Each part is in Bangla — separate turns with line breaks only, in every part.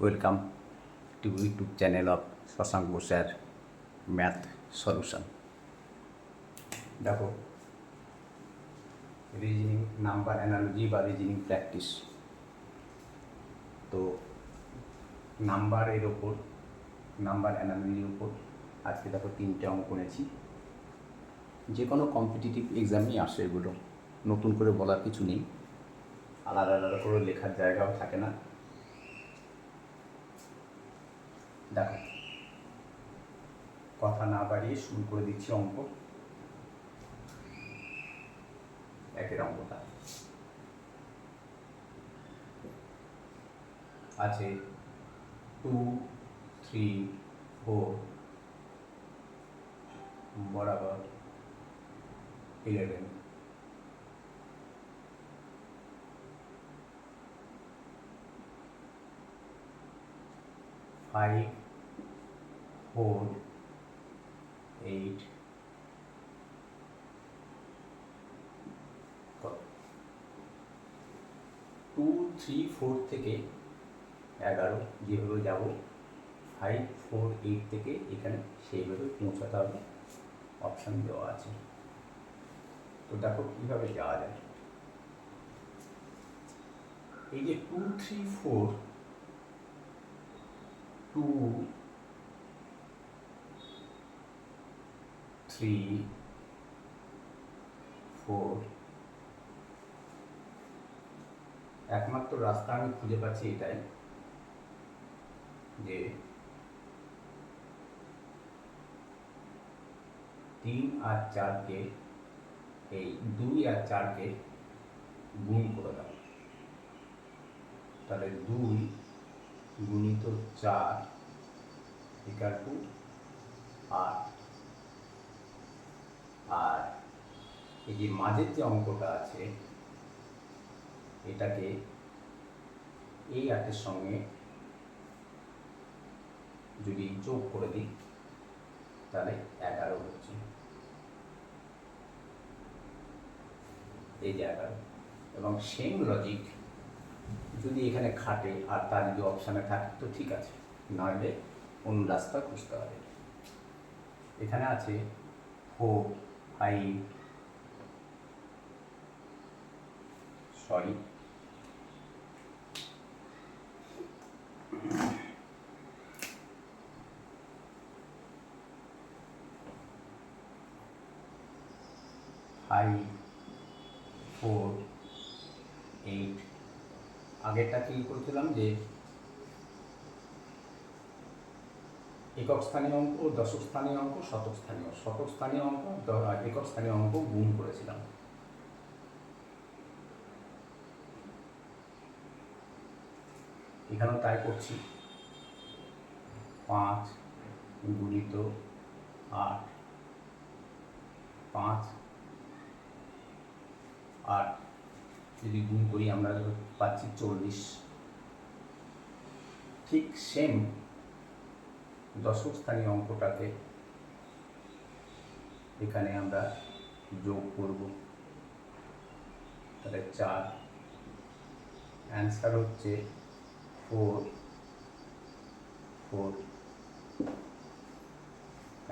Welcome to YouTube channel of Shashanka বসার ম্যাথ সলিউশন দেখো রিজনিং নাম্বার অ্যানালজি বা রিজনিং প্র্যাকটিস তো নাম্বারের ওপর নাম্বার অ্যানালজির ওপর আজকে দেখো তিনটে অঙ্ক করেছি। যে কোনো কম্পিটিটিভ এক্সামই আসে এগুলো, নতুন করে বলার কিছু নেই। আলাদা আলাদা করে লেখার জায়গাও থাকে না দেখো কথা না বাড়িয়ে শুরু করে দিচ্ছি অঙ্ক। একের অঙ্কটা। আছে টু থ্রি ফোর বরাবর eleven five four eight two three four থেকে এগারো যেভাবে যাব ফাইভ ফোর এইট থেকে এখানে সেইভাবে পৌঁছাতে হবে। অপশান দেওয়া আছে। তো দেখো কীভাবে যাওয়া যায়। এই যে two three four two three four একমাত্র রাস্তা আমি খুঁজে পাচ্ছি এটাই, যে তিন আর চারকে, এই দুই আর চারকে গুণ করে দাও। তাহলে দুই গুণিত চার ইকার টু আট। আর এই যে মাঝের যে অঙ্কটা আছে, এটাকে এই আটের সঙ্গে যদি যোগ করে দিই, তাহলে এগারো হচ্ছে। এই যে এগারো। এবং সেম লজিক যদি এখানে খাটে, আর তার যদি অপশানে থাকে, তো ঠিক আছে। নইলে অন্য রাস্তা খুঁজতে হবে। এখানে আছে four five sorry five four eight আগেরটা কি করেছিলাম যে একক স্থানীয় অঙ্ক দশক স্থানীয় অঙ্ক শতক স্থানীয় শতক স্থানীয় অঙ্ক একক স্থানীয় অঙ্ক গুণ করেছিলাম। এখানেও তাই করছি। পাঁচ গুণিত আট। পাঁচ আট। যদি গুণ করি আমরা পাচ্ছি চল্লিশ। ঠিক সেম দশক স্থানীয় অঙ্কটাকে এখানে আমরা যোগ করব। তাহলে চার। অ্যান্সার হচ্ছে ফোর ফোর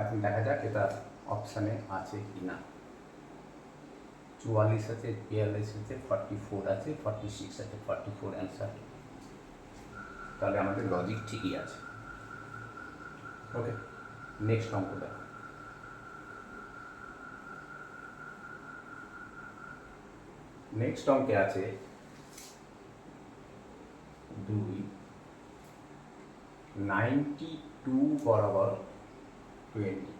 এখন দেখা যাক এটা অপশানে আছে কি না চুয়াল্লিশ আছে, বিয়াল্লিশ আছে ফর্টি ফোর আছে ফর্টি সিক্স আছে ফর্টি ফোর অ্যান্সার তাহলে আমাদের লজিক ঠিকই আছে। ওকে নেক্সট অঙ্ক দেখো নেক্সট অঙ্কে আছে দুই নাইনটি টু বরাবর টোয়েন্টি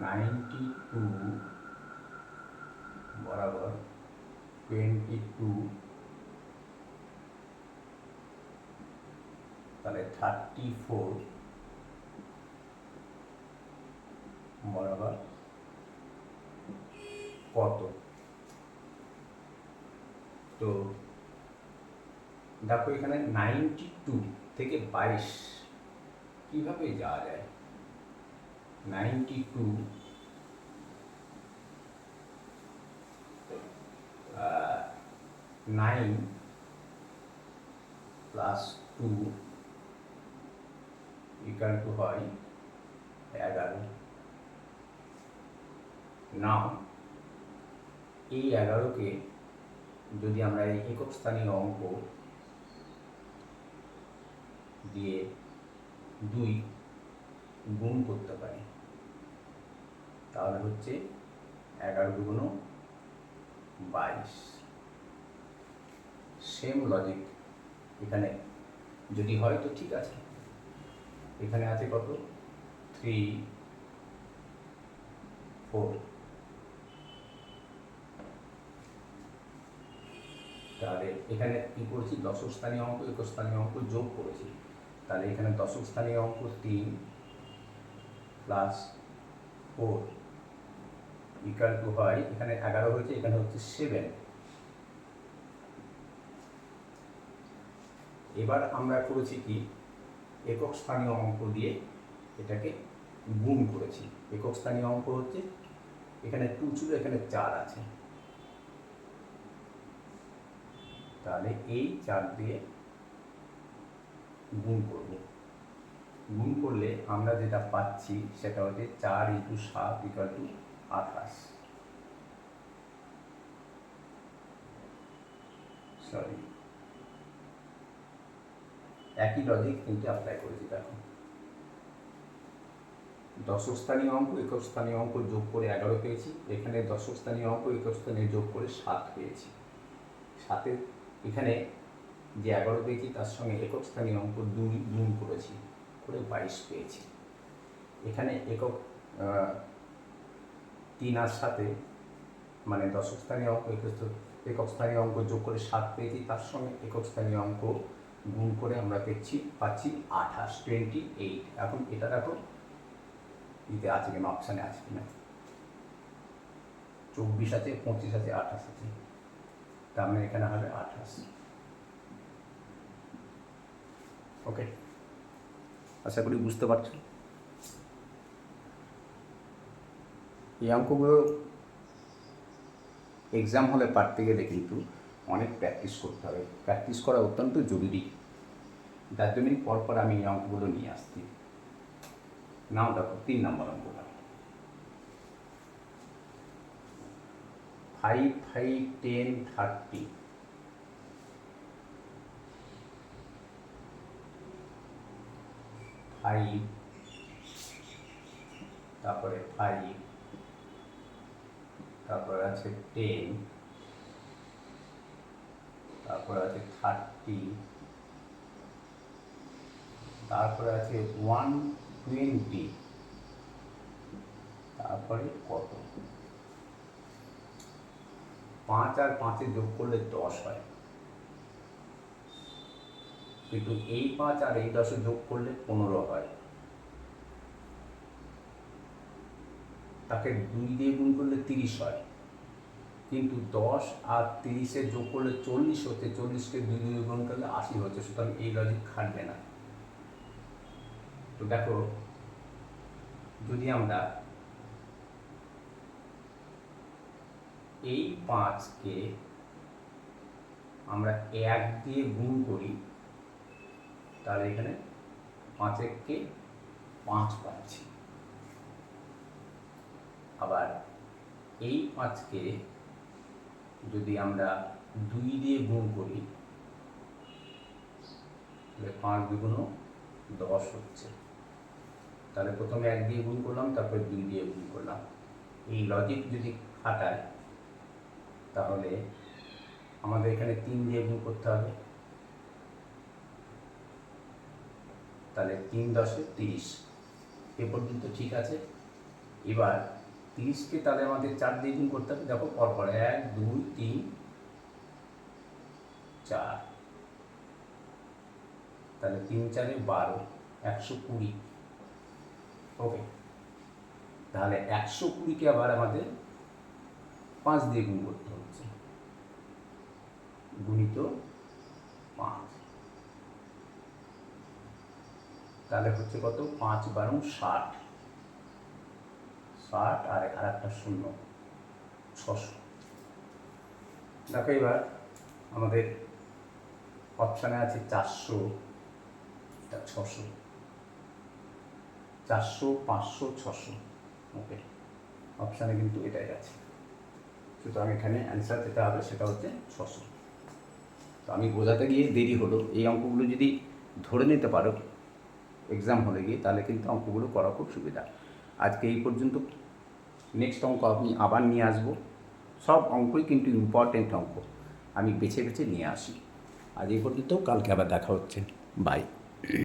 নাইনটি টু বরাবর টোয়েন্টি টু তাহলে থার্টি ফোর বরাবর কত? তো দেখো এখানে নাইনটি টু থেকে বাইশ কীভাবে যাওয়া যায়? Ninety two nine plus two equal two হয়, এগারো। নাও, এই এগারোকে যদি আমরা এই একক স্থানীয় অঙ্ক দিয়ে দুই গুণ করতে পারি, তাহলে হচ্ছে এগারো দুগুণ বাইশ। সেম লজিক এখানে যদি হয় তো ঠিক আছে। এখানে আছে কত? থ্রি ফোর তাহলে এখানে কী করেছি? দশক স্থানীয় অঙ্ক, একক স্থানীয় অঙ্ক যোগ করেছি। তাহলে এখানে দশক স্থানীয় অঙ্ক তিন প্লাস ফোর ইকাল টু হয়, এখানে এগারো হয়েছে, এখানে হচ্ছে সেভেন এবার আমরা করেছি কি? একক স্থানীয় অঙ্ক দিয়ে এটাকে গুণ করেছি। একক স্থানীয় অঙ্ক হচ্ছে এখানে টু ছিল, এখানে চার আছে। তাহলে এই চার দিয়ে গুণ করব। গুণ করলে আমরা যেটা পাচ্ছি সেটা হচ্ছে চার ইন্টু সাত ইকাল টু আঠাশ। সরি। একই লজিক কিন্তু অ্যাপ্লাই করেছি, দেখো। দশক স্থানীয় অঙ্ক একক স্থানীয় অঙ্ক যোগ করে এগারো পেয়েছি। এখানে দশক স্থানীয় অঙ্ক একক স্থানীয় যোগ করে সাত পেয়েছি। সাতের, এখানে যে এগারো পেয়েছি, তার সঙ্গে একক স্থানীয় অঙ্ক দুই গুণ করেছি, করে বাইশ পেয়েছি। এখানে একক তিন আর সাথে মানে দশক স্থানীয় অঙ্ক একক স্থানীয় অঙ্ক যোগ করে সাত পেয়েছি, তার সঙ্গে একক স্থানীয় অঙ্ক গুণ করে আমরা পেয়েছি পাচ্ছি আঠাশ টোয়েন্টি এইট এখন এটা দেখো ইতে আছে কিনা অপশানে আছে কিনা? চব্বিশ আছে, পঁচিশ আছে, আঠাশ আছে। তার মানে এখানে হবে আঠাশ। ওকে আশা করি বুঝতে পারছ? এই অঙ্কগুলো এক্সাম হলে পারতে গেলে কিন্তু অনেক প্র্যাকটিস করতে হবে। প্র্যাকটিস করা অত্যন্ত জরুরি। যার জন্যই পরপর আমি এই অঙ্কগুলো নিয়ে আসছি। নাও দেখো তিন নম্বর অঙ্কটা। Five five ten thirty five তারপরে ফাইভ তারপরে আছে টেন তারপরে আছে থার্টি তারপরে আছে ওয়ান টোয়েন্টি তারপরে কত? পাঁচ আর পাঁচে যোগ করলে দশ হয়। কিন্তু এই পাঁচ আর এই দশে যোগ করলে পনেরো হয়। তাকে দুই দিয়ে গুণ করলে তিরিশ হয়। কিন্তু দশ আর তিরিশে যোগ করলে চল্লিশ হচ্ছে, চল্লিশকে দুই দিয়ে গ্রহণ করলে আশি হচ্ছে, সুতরাং এই লজিক খাটবে না। তো দেখো, যদি আমরা এই পাঁচকে আমরা এক দিয়ে গুণ করি, তাহলে এখানে পাঁচ এককে পাঁচ পাচ্ছি। আবার এই পাঁচকে যদি আমরা দুই দিয়ে গুণ করি, তাহলে পাঁচ দুগুণ দশ হচ্ছে। তাহলে প্রথমে এক দিয়ে গুণ করলাম, তারপরে দুই দিয়ে গুণ করলাম। এই লজিক যদি খাটায় তাহলে আমাদের এখানে তিন দিয়ে গুণ করতে হবে। তাহলে তিন দশে তিরিশ। এ পর্যন্ত ঠিক আছে? এবার তিরিশকে তাহলে আমাদের চার দিয়ে গুণ করতে হবে। দেখো, পরপর এক, দুই, তিন, চার। তাহলে তিন চারে বারো, একশো কুড়ি। ওকে। তাহলে একশো কুড়িকে আবার আমাদের পাঁচ দিয়ে গুণ করতে হচ্ছে। গুণিত পাঁচ। তাহলে হচ্ছে কত? পাঁচ বারো ষাট। ষাট আর আর একটা শূন্য, ছশো। দেখো এবার আমাদের অপশানে আছে চারশো ছশো। চারশো, পাঁচশো, ছশো। ওকে অপশানে কিন্তু এটাই আছে। সুতরাং এখানে অ্যান্সার যেটা হবে সেটা হচ্ছে ছশো। তো আমি বোঝাতে গিয়ে দেরি হলো। এই অঙ্কগুলো যদি ধরে নিতে পারো এক্সাম হলে গিয়ে, তাহলে কিন্তু অঙ্কগুলো করা খুব সুবিধা। আজকে এই পর্যন্ত। নেক্সট অঙ্ক আমি আবার নিয়ে আসব। সব অঙ্কই কিন্তু ইম্পর্টেন্ট অঙ্ক। আমি বেছে বেছে নিয়ে আসি। আজ এই পর্যন্ত, কালকে আবার দেখা হচ্ছে। বাই